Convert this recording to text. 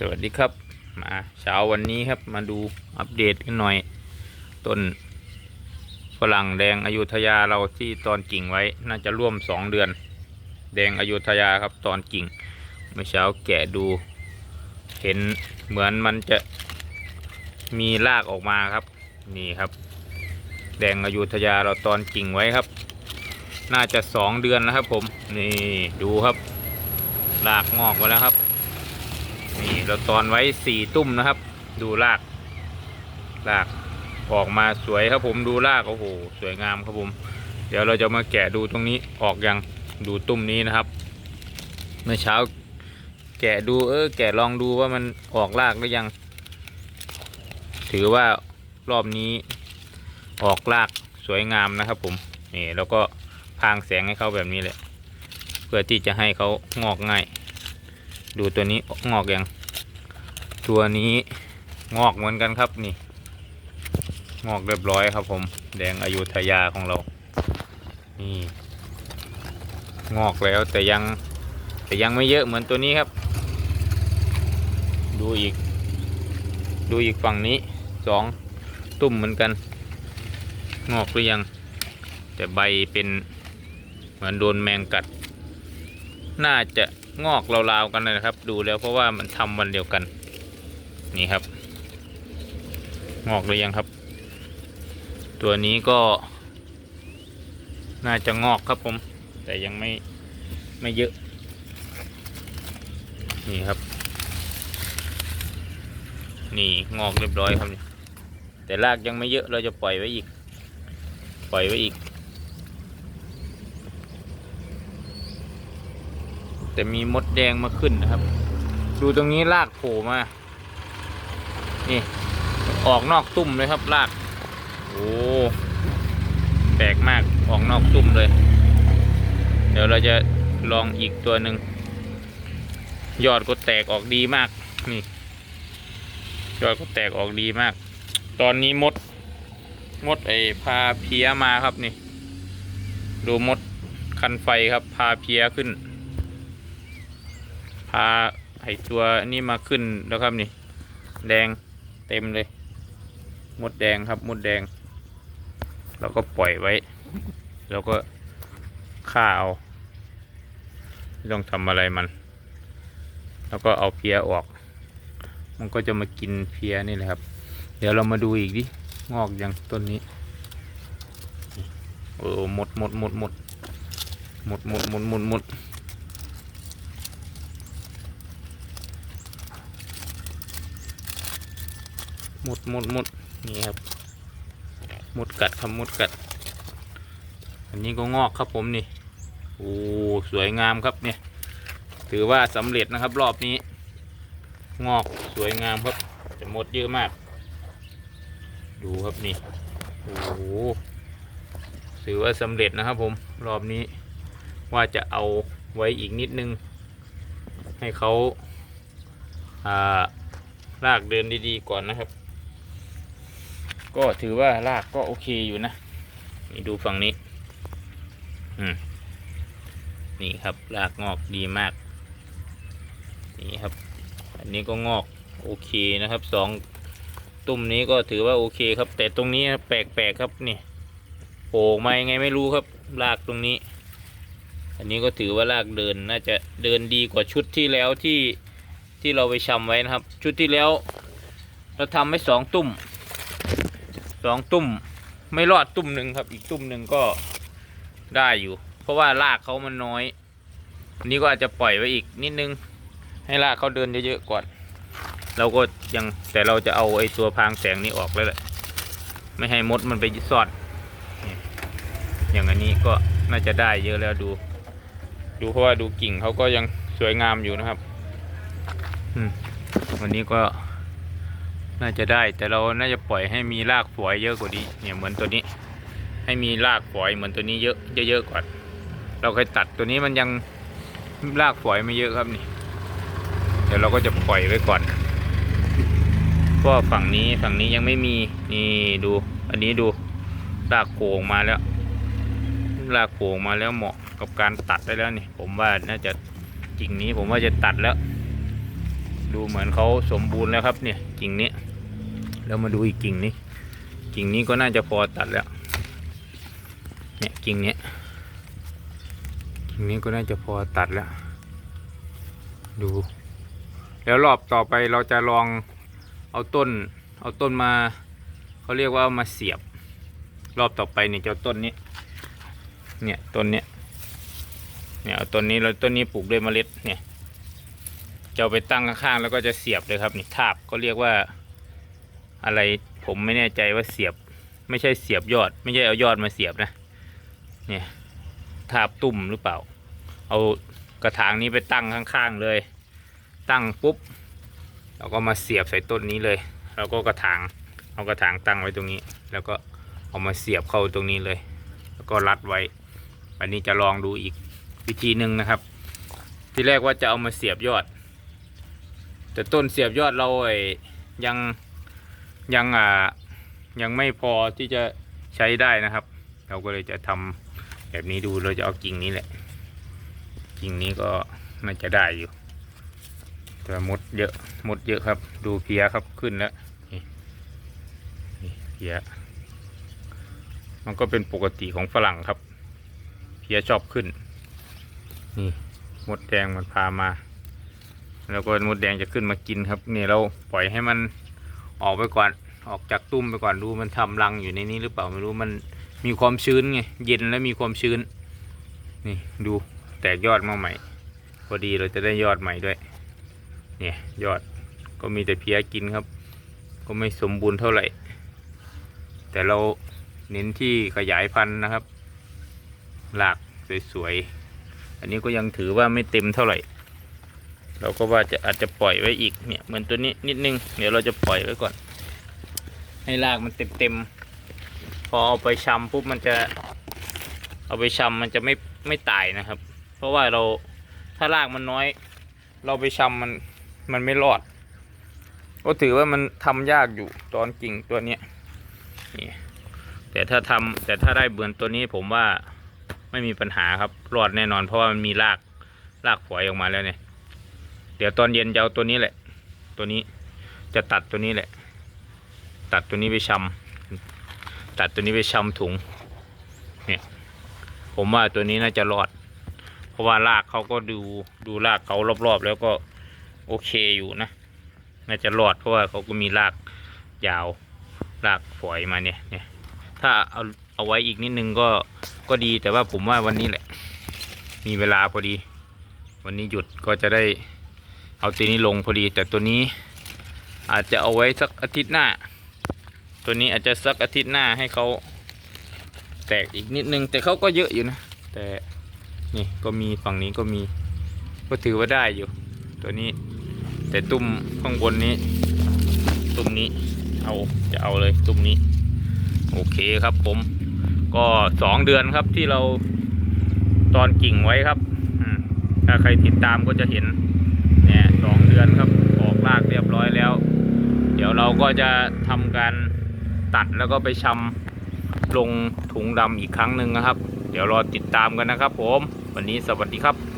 สวัสดีครับ มาเช้าวันนี้ครับมาดูอัปเดตกันหน่อย ต้นฝรั่งแดงอยุธยาเราที่ตอนกิ่งไว้น่าจะร่วมสองเดือน แดงอยุธยาครับตอนกิ่งเมื่อเช้าแกะดู เห็นเหมือนมันจะมีรากออกมาครับ นี่ครับ แดงอยุธยาเราตอนกิ่งไว้ครับ น่าจะสองเดือนแล้วครับผมนี่ดูครับรากงอกมาแล้วครับ เราตอนไว้สี่ตุ้มนะครับ ดูรากรากออกมาสวยครับผมดูรากโอ้โหสวยงามครับผม เดี๋ยวเราจะมาแกะดูตรงนี้ออกยังดูตุ้มนี้นะครับ เมื่อเช้า แกะดูเออแกะลองดูว่ามันออกรากหรือยัง ถือว่ารอบนี้ออกรากสวยงามนะครับผมนี่แล้วก็พางแสงให้เขาแบบนี้เลยเพื่อที่จะให้เขางอกง่าย ดูตัวนี้งอกยัง ตัวนี้งอกเหมือนกันครับนี่ งอกเรียบร้อยครับผม แดงอายุธยาของเรา นี่ งอกแล้วแต่ยังแต่ยังไม่เยอะเหมือนตัวนี้ครับ ดูอีก ดูอีกฝั่งนี้สองตุ่มเหมือนกัน งอกหรือยัง แต่ใบเป็นเหมือนโดนแมงกัด น่าจะงอกราวๆกันนะครับ ดูแล้วเพราะว่ามันทำวันเดียวกัน นี่ครับ งอกหรือยังครับ ตัวนี้ก็ น่าจะงอกครับผม แต่ยังไม่ไม่เยอะ นี่ครับ นี่งอกเรียบร้อยครับ แต่รากยังไม่เยอะเราจะปล่อยไว้อีก ปล่อยไว้อีก แต่มีมดแดงมาขึ้นนะครับ ดูตรงนี้รากโผล่มา นี่ ออกนอกตุ่มเลยครับราก โอ้ แปลกมาก ออกนอกตุ่มเลย เดี๋ยวเราจะลองอีกตัวหนึ่ง ยอดก็แตกออกดีมาก นี่ ยอดก็แตกออกดีมาก ตอนนี้มด มดไอพาเพียมาครับนี่ ดูมดคันไฟครับ พาเพียขึ้น พาไอตัวนี้มาขึ้นแล้วครับนี่ แดง เต็มเลย มดแดงครับ มดแดง เราก็ปล่อยไว้แล้วก็ฆ่าเอาไม่ต้องทำอะไรมัน แล้วก็เอาเพียออก มันก็จะมากินเพียนี่แหละครับ เดี๋ยวเรามาดูอีกดิ งอกอยังต้นนี้ โอ้หมดหมดหมดหมดหมดหมดหมดหมดหมด มดหมดหมดนี่ครับหมดกัดครับหมดกัด อันนี้ก็งอกครับผมนี่โอ้สวยงามครับเนี่ยถือว่าสำเร็จนะครับรอบนี้ งอกสวยงามครับจะหมดเยอะมาก ดูครับนี่โอ้โหถือว่าสำเร็จนะครับผมรอบนี้ว่าจะเอาไว้อีกนิดนึง ให้เขาอ่ารากเดินดีๆก่อนนะครับ ก็ถือว่ารากก็โอเคอยู่นะนี่ดูฝั่งนี้ อืม นี่ครับรากงอกดีมาก นี่ครับ อันนี้ก็งอกโอเคนะครับสองตุ่มนี้ก็ถือว่าโอเคครับ แต่ตรงนี้แปลกๆครับนี่โผล่มายังไงไม่รู้ครับรากตรงนี้ อันนี้ก็ถือว่ารากเดินน่าจะเดินดีกว่าชุดที่แล้วที่ที่เราไปชำไว้นะครับ ชุดที่แล้ว เราทำไว้สองตุ่ม สองตุ่มไม่รอดตุ่มหนึ่งครับ อีกตุ่มหนึ่งก็ได้อยู่ เพราะว่ารากเขามันน้อยอันนี้ก็อาจจะปล่อยไว้อีกนิดนึง ให้รากเขาเดินเยอะๆก่อน เราก็ยังแต่เราจะเอาไอ้ตัวพรางแสงนี้ออกแล้วแหละไม่ให้มดมันไปซอดนี่อย่างอันนี้ก็น่าจะได้เยอะแล้วดู ดูเพราะว่าดูกิ่งเขาก็ยังสวยงามอยู่นะครับ วันนี้ก็ น่าจะได้แต่เราน่าจะปล่อยให้มีรากฝอยเยอะกว่านี้เนี่ยเหมือนตัวนี้ ให้มีรากฝอยเหมือนตัวนี้เยอะเยอะๆก่อน เราเคยตัดตัวนี้มันยังรากฝอยไม่เยอะครับนี่ เดี๋ยวเราก็จะปล่อยไว้ก่อนก็ฝั่งนี้ฝั่งนี้ยังไม่มีนี่ดู อันนี้ดูรากโผล่ออกมาแล้วรากโผล่ออกมาแล้วเหมาะกับการตัดได้แล้วนี่ ผมว่าน่าจะกิ่งนี้ผมว่าจะตัดแล้ว ดูดูเหมือนเขาสมบูรณ์แล้วครับเนี่ยกิ่งนี้ แล้วมาดูอีกกิ่งนี้ กิ่งนี้ก็น่าจะพอตัดแล้ว เนี่ยกิ่งเนี้ย กิ่งนี้ก็น่าจะพอตัดแล้ว ดู แล้วรอบต่อไปเราจะลองเอาต้น เอาต้นมา เขาเรียกว่ามาเสียบ รอบต่อไปเนี่ยจะเอาต้นนี้ เนี่ยต้นเนี้ย เนี่ยเอาต้นนี้แล้วต้นนี้ปลูกด้วยเมล็ดเนี่ยจะเอาไปตั้งข้างๆแล้วก็จะเสียบเลยครับนี่ทาบเขาเรียกว่า อะไรผมไม่แน่ใจว่าเสียบ ไม่ใช่เสียบยอด ไม่ใช่เอายอดมาเสียบนะเนี่ยทาบตุ่มหรือเปล่า เอากระถางนี้ไปตั้งข้างๆเลย ตั้งปุ๊บเราก็มาเสียบใส่ต้นนี้เลยแล้วก็กระถางเอากระถางตั้งไว้ตรงนี้ แล้วก็เอามาเสียบเข้าตรงนี้เลย แล้วก็รัดไว้วันนี้จะลองดูอีกวิธีหนึ่งนะครับ ที่แรกว่าจะเอามาเสียบยอด แต่ต้นเสียบยอดเราไอ้ยัง ยังอ่ายังไม่พอที่จะใช้ได้นะครับ เราก็เลยจะทำแบบนี้ดูเราจะเอากิ่งนี้แหละกิ่งนี้ก็น่าจะได้อยู่แต่มดเยอะมดเยอะครับ ดูเพียครับขึ้นแล้วนี่เพียมันก็เป็นปกติของฝรั่งครับ เพียชอบขึ้นนี่มดแดงมันพามา แล้วก็มดแดงจะขึ้นมากินครับนี่เราปล่อยให้มัน ออกไปก่อนออกจากตุ้มไปก่อนดูมันทำรังอยู่ในนี้หรือเปล่าไม่รู้มันมีความชื้นไงเย็นแล้วมีความชื้น นี่ดูแตกยอดมาใหม่ พอดีเราจะได้ยอดใหม่ด้วยเนี่ยยอดก็มีแต่เพี้ยกินครับ ก็ไม่สมบูรณ์เท่าไหร่ แต่เราเน้นที่ขยายพันธุ์นะครับ หลากสวยๆ อันนี้ก็ยังถือว่าไม่เต็มเท่าไหร่ เราก็ว่าจะอาจจะปล่อยไว้อีกเนี่ยเหมือนตัวนี้นิดนึง เดี๋ยวเราจะปล่อยไว้ก่อน ให้รากมันเต็มๆพอเอาไปชำปุ๊บมันจะ เอาไปชำมันจะไม่ไม่ตายนะครับ เพราะว่าเราถ้ารากมันน้อย เราไปชำมันมันไม่รอด ก็ถือว่ามันทำยากอยู่ตอนกิ่งตัวเนี้ยนี่แต่ถ้าทำแต่ถ้าได้เบือนตัวนี้ผมว่าไม่มีปัญหาครับรอดแน่นอน เพราะว่ามันมีรากรากฝอยออกมาแล้วเนี่ย เดี๋ยวตอนเย็นจะเอาตัวนี้แหละ ตัวนี้จะตัดตัวนี้แหละ ตัดตัวนี้ไปชำตัดตัวนี้ไปชำถุง เนี่ย ผมว่าตัวนี้น่าจะรอด เพราะว่ารากเขาก็ดูดูรากเขารอบๆ แล้วก็โอเคอยู่นะ น่าจะรอดเพราะว่าเขาก็มีรากยาวรากฝอยมาเนี่ยเนี่ย ถ้าเอาเอาไว้อีกนิดนึงก็ก็ดีแต่ว่าผมว่าวันนี้แหละ มีเวลาพอดี วันนี้หยุดก็จะได้ เอาตัวนี้ลงพอดี แต่ตัวนี้อาจจะเอาไว้สักอาทิตย์หน้า ตัวนี้อาจจะสักอาทิตย์หน้าให้เขาแตกอีกนิดนึง แต่เขาก็เยอะอยู่นะ แต่นี่ก็มีฝั่งนี้ก็มี ก็ถือว่าได้อยู่ ตัวนี้ แต่ตุ้มข้างบนนี้ ตุ้มนี้เอาจะเอาเลยตุ้มนี้ โอเคครับผม ก็สองเดือนครับที่เราตอนกิ่งไว้ครับถ้าใครติดตามก็จะเห็น เนี่ยสองเดือนครับออกรากเรียบร้อยแล้ว เดี๋ยวเราก็จะทำการตัดแล้วก็ไปชำลงถุงดำอีกครั้งหนึ่งนะครับ เดี๋ยวรอติดตามกันนะครับ ผม วันนี้สวัสดีครับ